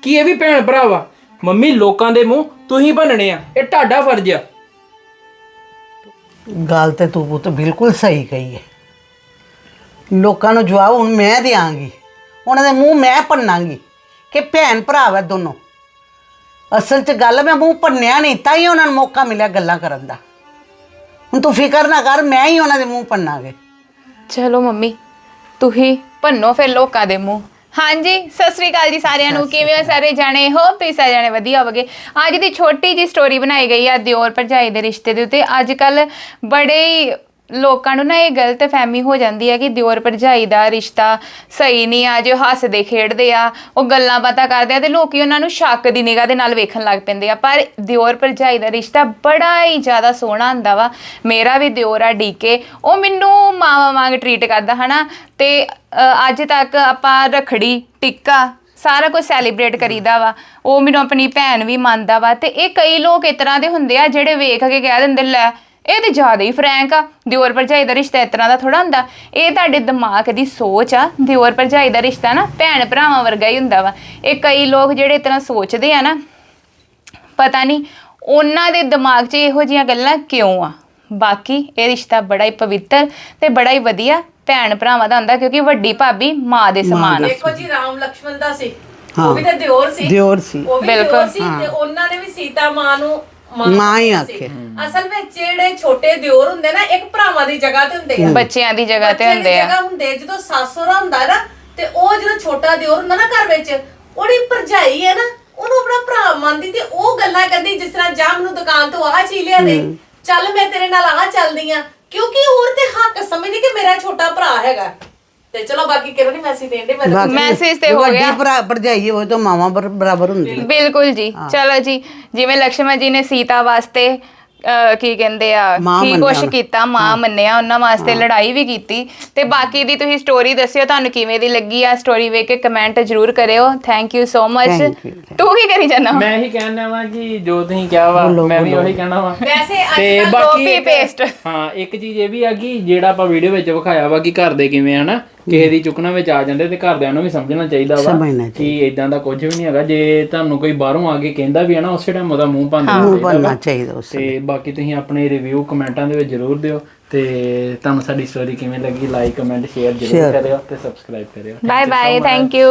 ਕਿ ਇਹ ਵੀ ਭੈਣ ਭਰਾ ਵਾ? ਮੰਮੀ, ਲੋਕਾਂ ਦੇ ਮੂੰਹ ਤੁਸੀਂ ਭੰਨਣੇ ਆ, ਇਹ ਤੁਹਾਡਾ ਫਰਜ਼ ਆ। ਗੱਲ ਤੇ ਤੂੰ ਪੁੱਤ ਬਿਲਕੁਲ ਸਹੀ ਕਹੀ ਹੈ ਲੋਕਾਂ ਨੂੰ ਜਵਾਬ ਹੁਣ ਮੈਂ ਦਿਆਂਗੀ। ਉਹਨਾਂ ਦੇ ਮੂੰਹ ਮੈਂ ਭੰਨਾਂਗੀ ਕਿ ਭੈਣ ਭਰਾ ਵਾ ਦੋਨੋਂ। ਅਸਲ 'ਚ ਗੱਲ ਮੈਂ ਮੂੰਹ ਭੰਨਿਆ ਨਹੀਂ ਤਾਂ ਹੀ ਉਹਨਾਂ ਨੂੰ ਮੌਕਾ ਮਿਲਿਆ ਗੱਲਾਂ ਕਰਨ ਦਾ। ਹੁਣ ਤੂੰ ਫਿਕਰ ਨਾ ਕਰ ਮੈਂ ਹੀ ਉਹਨਾਂ ਦੇ ਮੂੰਹ ਭੰਨਾਂਗੇ। ਚਲੋ ਮੰਮੀ ਤੁਸੀਂ ਭੰਨੋ ਫਿਰ ਲੋਕਾਂ ਦੇ ਮੂੰਹ। ਹਾਂਜੀ ਸਤਿ ਸ੍ਰੀ ਅਕਾਲ ਜੀ ਸਾਰਿਆਂ ਨੂੰ। ਕਿਵੇਂ ਹੋ ਸਾਰੇ ਜਾਣੇ? ਹੋ ਤੁਸੀਂ ਸਾਰੇ ਜਾਣੇ ਵਧੀਆ ਹੋਵਗੇ। ਅੱਜ ਦੀ ਛੋਟੀ ਜੀ ਸਟੋਰੀ ਬਣਾਈ ਗਈ ਆ ਦਿਓਰ ਭਰਜਾਈ ਦੇ ਰਿਸ਼ਤੇ ਦੇ ਉੱਤੇ। ਅੱਜ ਕੱਲ ਬੜੇ ਹੀ ਲੋਕਾਂ ਨੂੰ ਨਾ ਇਹ ਗਲਤ ਫਹਿਮੀ ਹੋ ਜਾਂਦੀ ਹੈ ਕਿ ਦਿਓਰ ਭਰਜਾਈ ਦਾ ਰਿਸ਼ਤਾ ਸਹੀ ਨਹੀਂ ਆ ਜੋ ਹੱਸਦੇ ਖੇਡਦੇ ਆ ਉਹ ਗੱਲਾਂ ਬਾਤਾਂ ਕਰਦੇ ਆ ਤੇ ਲੋਕੀ ਉਹਨਾਂ ਨੂੰ ਸ਼ੱਕ ਦੀ ਨਿਗਾਹ ਦੇ ਨਾਲ ਵੇਖਣ ਲੱਗ ਪੈਂਦੇ ਆ। ਪਰ ਦਿਓਰ ਭਰਜਾਈ ਦਾ ਰਿਸ਼ਤਾ ਬੜਾ ਹੀ ਜ਼ਿਆਦਾ ਸੋਹਣਾ ਹੁੰਦਾ ਵਾ। ਮੇਰਾ ਵੀ ਦਿਓਰ ਆ ਡੀਕੇ ਉਹ ਮੈਨੂੰ ਮਾਵਾ ਵਾਂਗ ਟਰੀਟ ਕਰਦਾ ਹਨਾ? ਤੇ ਅ, ਅੱਜ ਤੱਕ ਆਪਾਂ ਰਖੜੀ ਟਿੱਕਾ ਸਾਰਾ ਕੁਝ ਸੈਲੀਬ੍ਰੇਟ ਕਰੀਦਾ ਵਾ। ਉਹ ਮੈਨੂੰ ਆਪਣੀ ਭੈਣ ਵੀ ਮੰਨਦਾ ਵਾ। ਤੇ ਇਹ ਕਈ ਲੋਕ ਇਸ ਤਰ੍ਹਾਂ ਦੇ ਹੁੰਦੇ ਆ ਜਿਹੜੇ ਵੇਖ ਕੇ ਕਹਿ ਦਿੰਦੇ ਲੈ ਇਹ ਤੇ ਜ਼ਿਆਦਾ ਹੀ ਫਰੈਂਕ ਆ। ਦਿਓਰ ਭਰਜਾਈ ਦਾ ਰਿਸ਼ਤਾ ਇਸ ਦਾ ਥੋੜਾ ਹੁੰਦਾ। ਇਹ ਤੁਹਾਡੇ ਦਿਮਾਗ ਦੀ ਸੋਚ ਆ। ਦਿਓਰ ਭਰਜਾਈ ਦਾ ਰਿਸ਼ਤਾ ਨਾ ਭੈਣ ਭਰਾਵਾਂ ਵਰਗਾ ਹੀ ਹੁੰਦਾ ਵਾ। ਇਹ ਕਈ ਲੋਕ ਜਿਹੜੇ ਇਸ ਸੋਚਦੇ ਆ ਨਾ ਪਤਾ ਨਹੀਂ ਉਹਨਾਂ ਦੇ ਦਿਮਾਗ 'ਚ ਇਹੋ ਜੀਆਂ ਗੱਲਾਂ ਕਿਉਂ ਆ? ਬਾਕੀ ਇਹ ਰਿਸ਼ਤਾ ਬੜਾ ਹੀ ਪਵਿੱਤਰ ਤੇ ਬੜਾ ਹੀ ਵਧੀਆ ਭੈਣ ਭਰਾਵਾਂ ਦਾ ਹੁੰਦਾ ਕਿਉਂਕਿ ਵੱਡੀ ਭਾਬੀ ਮਾਂ ਦੇ ਸਮਾਨ ਆ। ਦੇਖੋ ਜੀ ਰਾਮ ਲਕਸ਼ਮਣ ਦਾ ਸੀ। ਉਹ ਵੀ ਤਾਂ ਦਿਓਰ ਸੀ। ਦਿਓਰ ਸੀ। ਬਿਲਕੁਲ, ਤੇ ਉਹਨਾਂ ਨੇ ਵੀ ਸੀਤਾ ਮਾਂ ਨੂੰ ਮਾਂ ਹੀ। ਆਖੇ। ਅਸਲ ਵਿੱਚ ਜਿਹੜੇ ਛੋਟੇ ਦਿਓਰ ਹੁੰਦੇ ਨਾ ਇੱਕ ਭਰਾਵਾਂ ਦੀ ਜਗ੍ਹਾ ਤੇ ਹੁੰਦੇ ਆ। ਬੱਚਿਆਂ ਦੀ ਜਗ੍ਹਾ ਤੇ ਬੱਚਿਆਂ ਦੀ ਹੁੰਦੇ ਆ। ਜਗ੍ਹਾ ਹੁੰਦੇ ਜਦੋਂ ਸੱਸੁਰਾ ਹੁੰਦਾ ਨਾ ਤੇ ਉਹ ਜਦੋਂ ਛੋਟਾ ਦਿਓਰ ਹੁੰਦਾ ਨਾ ਘਰ ਵਿੱਚ ਉਹਦੀ ਭਰਜਾਈ ਹੈ ਨਾ ਉਹਨੂੰ ਆਪਣਾ ਭਰਾ ਮੰਨਦੀ ਤੇ ਉਹ ਗੱਲਾਂ ਕਰਦੀ ਜਿਸ ਤਰ੍ਹਾਂ ਜਾ ਮੈਨੂੰ ਦੁਕਾਨ ਤੋਂ ਆਹ ਚੀਜ਼ ਲਿਆ ਦੇ ਚੱਲ ਮੈਂ ਤੇਰੇ ਨਾਲ ਆਹ ਚੱਲਦੀ ਆ। ਕਿਉਂਕਿ ਹੋਰ ਤੇ ਹੱਕ ਸਮਝਦੀ ਕਿ ਮੇਰਾ ਛੋਟਾ ਭਰਾ ਹੈਗਾ। ਤੇ ਚਲੋ ਬਾਕੀ ਕਿਹਨੂੰ ਨਹੀਂ ਮੈਸੇਜ ਦੇਣ ਦੇ ਮੈਂ ਤਾਂ- ਤੇ ਹੋ ਗਿਆ। ਵੱਡੀ ਭਰਜਾਈ ਹੋਏ ਤਾਂ ਮਾਵਾ ਬਰਾਬਰ ਹੁੰਦੀ ਬਿਲਕੁਲ ਜੀ। ਚਲੋ ਜੀ ਜਿਵੇਂ ਲక్ష్మణ ਜੀ ਨੇ ਸੀਤਾ ਵਾਸਤੇ ਕੀ ਕਹਿੰਦੇ ਆ ਕੀ ਕੁਛ ਕੀਤਾ ਮਾਂ ਮੰਨਿਆ ਉਹਨਾਂ ਵਾਸਤੇ ਲੜਾਈ ਵੀ ਕੀਤੀ। ਤੇ ਬਾਕੀ ਦੀ ਤੁਸੀਂ ਸਟੋਰੀ ਦੱਸਿਓ ਤੁਹਾਨੂੰ ਕਿਵੇਂ ਦੀ ਲੱਗੀ ਆ ਸਟੋਰੀ ਵੇਖ ਕੇ ਕਮੈਂਟ ਜ਼ਰੂਰ ਕਰਿਓ। ਥੈਂਕ ਯੂ ਸੋ ਮਚ ਤੂੰ ਕੀ ਕਰੀ ਜਾਣਾ ਮੈਂ ਹੀ ਕਹਿਣਾ ਵਾ ਕਿ ਜੋ ਤੁਸੀਂ ਕਿਹਾ ਵਾ ਮੈਂ ਵੀ ਉਹੀ ਕਹਿਣਾ ਵਾ। ਤੇ ਬਾਕੀ copy ਹਾਂ ਇੱਕ ਚੀਜ਼ ਇਹ ਵੀ ਆ ਕਿ ਜਿਹੜਾ ਆਪਾਂ ਵੀਡੀਓ ਵਿੱਚ ਵਿਖਾਇਆ ਵਾ ਕਿ ਘਰ ਦੇ ਕਿਵੇਂ ਆ ਕਿਸੇ ਦੀ ਚੁੱਕਣਾ ਵਿੱਚ ਆ ਜਾਂਦੇ ਤੇ ਘਰਦਿਆਂ ਨੂੰ ਵੀ ਸਮਝਣਾ ਚਾਹੀਦਾ ਵਾ ਸਮਝਣਾ ਕਿ ਇਦਾਂ ਦਾ ਕੁਝ ਵੀ ਨਹੀਂ ਹੈਗਾ। ਜੇ ਤੁਹਾਨੂੰ ਕੋਈ ਬਾਹਰੋਂ ਆ ਕੇ ਕਹਿੰਦਾ ਵੀ ਹੈ ਨਾ ਉਸੇ ਟਾਈਮ ਉਹਦਾ ਮੂੰਹ ਭੰਨ ਦੇਣਾ ਮੂੰਹ ਚਾਹੀਦਾ ਬੰਨਣਾ ਵਾ। ਚਾਹੀਦਾ ਉਸ ਤੇ ਬਾਕੀ ਤੁਸੀਂ ਆਪਣੇ ਰਿਵਿਊ ਕਮੈਂਟਾਂ ਦੇ ਵਿੱਚ ਜ਼ਰੂਰ ਦਿਓ ਤੇ ਤੁਹਾਨੂੰ ਸਾਡੀ ਸਟੋਰੀ ਕਿਵੇਂ ਲੱਗੀ ਲਾਈਕ ਕਮੈਂਟ ਸ਼ੇਅਰ ਜ਼ਰੂਰ। ਕਰਿਓ ਤੇ ਸਬਸਕ੍ਰਾਈਬ ਕਰਿਓ। Bye bye thank you